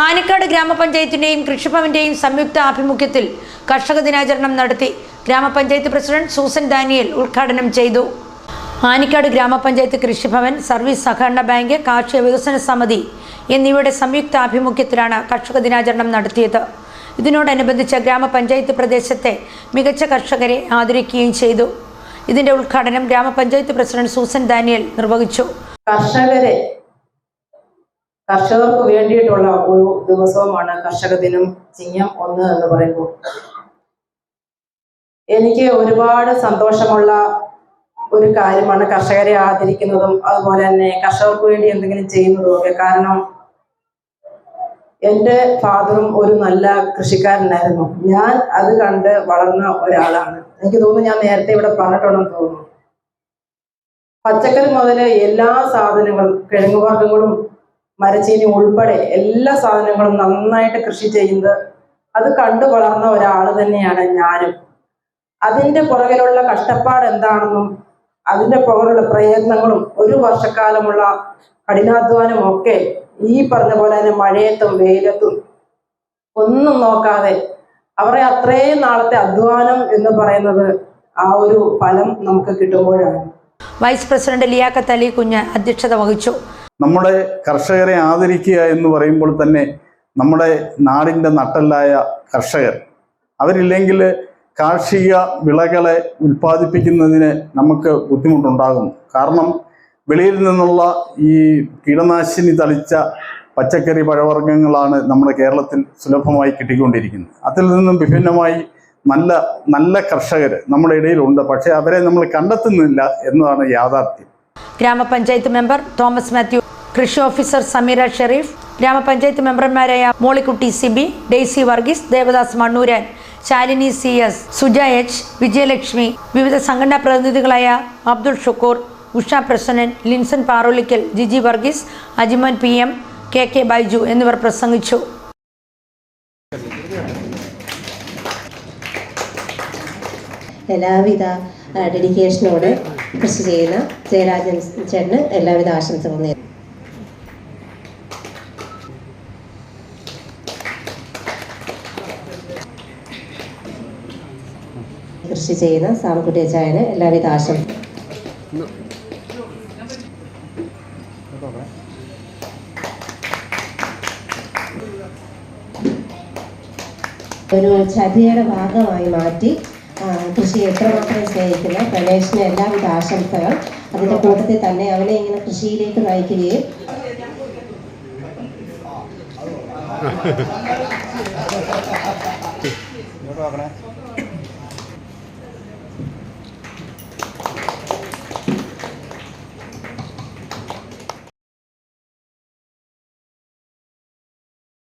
ആനിക്കാട് ഗ്രാമപഞ്ചായത്തിന്റെയും കൃഷിഭവന്റെയും സംയുക്ത ആഭിമുഖ്യത്തിൽ കർഷക ദിനാചരണം നടത്തി ഗ്രാമപഞ്ചായത്ത് പ്രസിഡന്റ് സൂസൻ ദാനിയൽ ഉദ്ഘാടനം ചെയ്തു. ആനിക്കാട് ഗ്രാമപഞ്ചായത്ത് കൃഷിഭവൻ സർവീസ് സഹകരണ ബാങ്ക് കാർഷിക വികസന സമിതി എന്നിവയുടെ സംയുക്ത ആഭിമുഖ്യത്തിലാണ് കർഷക ദിനാചരണം നടത്തിയത്. ഇതിനോടനുബന്ധിച്ച് ഗ്രാമപഞ്ചായത്ത് പ്രദേശത്തെ മികച്ച കർഷകരെ ആദരിക്കുകയും ചെയ്തു. ഇതിന്റെ ഉദ്ഘാടനം ഗ്രാമപഞ്ചായത്ത് പ്രസിഡന്റ് സൂസൻ ദാനിയൽ നിർവഹിച്ചു. കർഷകരെ കർഷകർക്ക് വേണ്ടിയിട്ടുള്ള ഒരു ദിവസവുമാണ് കർഷക ദിനം ചിങ്ങം ഒന്ന് എന്ന് പറയുമ്പോൾ എനിക്ക് ഒരുപാട് സന്തോഷമുള്ള ഒരു കാര്യമാണ് കർഷകരെ ആദരിക്കുന്നതും അതുപോലെ തന്നെ കർഷകർക്ക് വേണ്ടി എന്തെങ്കിലും ചെയ്യുന്നതും ഒക്കെ കാരണം എന്റെ ഫാദറും ഒരു നല്ല കൃഷിക്കാരനായിരുന്നു. ഞാൻ അത് കണ്ട് വളർന്ന ഒരാളാണ്. എനിക്ക് തോന്നുന്നു ഞാൻ നേരത്തെ ഇവിടെ പറഞ്ഞിട്ടുണ്ടെന്ന് തോന്നുന്നു. പച്ചക്കറി മുതൽ എല്ലാ സാധനങ്ങളും കിഴങ്ങ് വർഗങ്ങളും മരച്ചീനി ഉൾപ്പെടെ എല്ലാ സാധനങ്ങളും നന്നായിട്ട് കൃഷി ചെയ്യുന്നത് അത് കണ്ടു വളർന്ന ഒരാൾ തന്നെയാണ് ഞാനും. അതിന്റെ പുറകിലുള്ള കഷ്ടപ്പാട് എന്താണെന്നും അതിന്റെ പുറകിലുള്ള പ്രയത്നങ്ങളും ഒരു വർഷക്കാലമുള്ള കഠിനാധ്വാനം ഒക്കെ ഈ പറഞ്ഞ പോലെ തന്നെ മഴയത്തും വെയിലത്തും ഒന്നും നോക്കാതെ അവരെ അത്രയും നാളത്തെ അധ്വാനം എന്ന് പറയുന്നത് ആ ഒരു ഫലം നമുക്ക് കിട്ടുമ്പോഴാണ്. വൈസ് പ്രസിഡന്റ് ലിയാഖത്ത് അലി കുഞ്ഞ് അധ്യക്ഷത വഹിച്ചു. നമ്മുടെ കർഷകരെ ആദരിക്കുക എന്ന് പറയുമ്പോൾ തന്നെ നമ്മുടെ നാടിന്റെ നട്ടല്ലായ കർഷകർ. അവരില്ലെങ്കിൽ കാർഷിക വിളകളെ ഉൽപ്പാദിപ്പിക്കുന്നതിന് നമുക്ക് ബുദ്ധിമുട്ടുണ്ടാകും. കാരണം വെളിയിൽ നിന്നുള്ള ഈ കീടനാശിനി തളിച്ച പച്ചക്കറി പഴവർഗങ്ങളാണ് നമ്മുടെ കേരളത്തിൽ സുലഭമായി കിട്ടിക്കൊണ്ടിരിക്കുന്നത്. അതിൽ നിന്നും വിഭിന്നമായി നല്ല നല്ല കർഷകർ നമ്മുടെ ഇടയിലുണ്ട്. പക്ഷേ അവരെ നമ്മൾ കണ്ടെത്തുന്നില്ല എന്നതാണ് യാഥാർത്ഥ്യം. ഗ്രാമപഞ്ചായത്ത് മെമ്പർ തോമസ് മാത്യു കൃഷി ഓഫീസർ സമീര ഷെറീഫ് ഗ്രാമപഞ്ചായത്ത് മെമ്പർമാരായ Mollykutty Sibi Daisy Varghese Devadas Mannooran Shalini C S Suja H Vijayalakshmi വിവിധ സംഘടനാ പ്രതിനിധികളായ Abdul Shukkur Usha Prasannan Linson Parolikkal Jiji Varghese Ajiman P M K K Baiju എന്നിവർ പ്രസംഗിച്ചു. എല്ലാവിധ ഡെഡിക്കേഷനോട് കൃഷി ചെയ്യുന്ന ജയരാജൻ ചേട്ടന് എല്ലാവിധ ആശംസകളും നേരുന്നു. കൃഷി ചെയ്യുന്ന സാമക്കുട്ടി അച്ചായന് എല്ലാവിധ ആശംസ ഒരു ചതിയുടെ ഭാഗമായി മാറ്റി കൃഷി എത്രമാത്രം സ്നേഹിക്കുന്ന പ്രവേശന എല്ലാവിധ ആശംസകൾ. അതിന്റെ കൂട്ടത്തിൽ തന്നെ അവനെ ഇങ്ങനെ കൃഷിയിലേക്ക് നയിക്കുകയും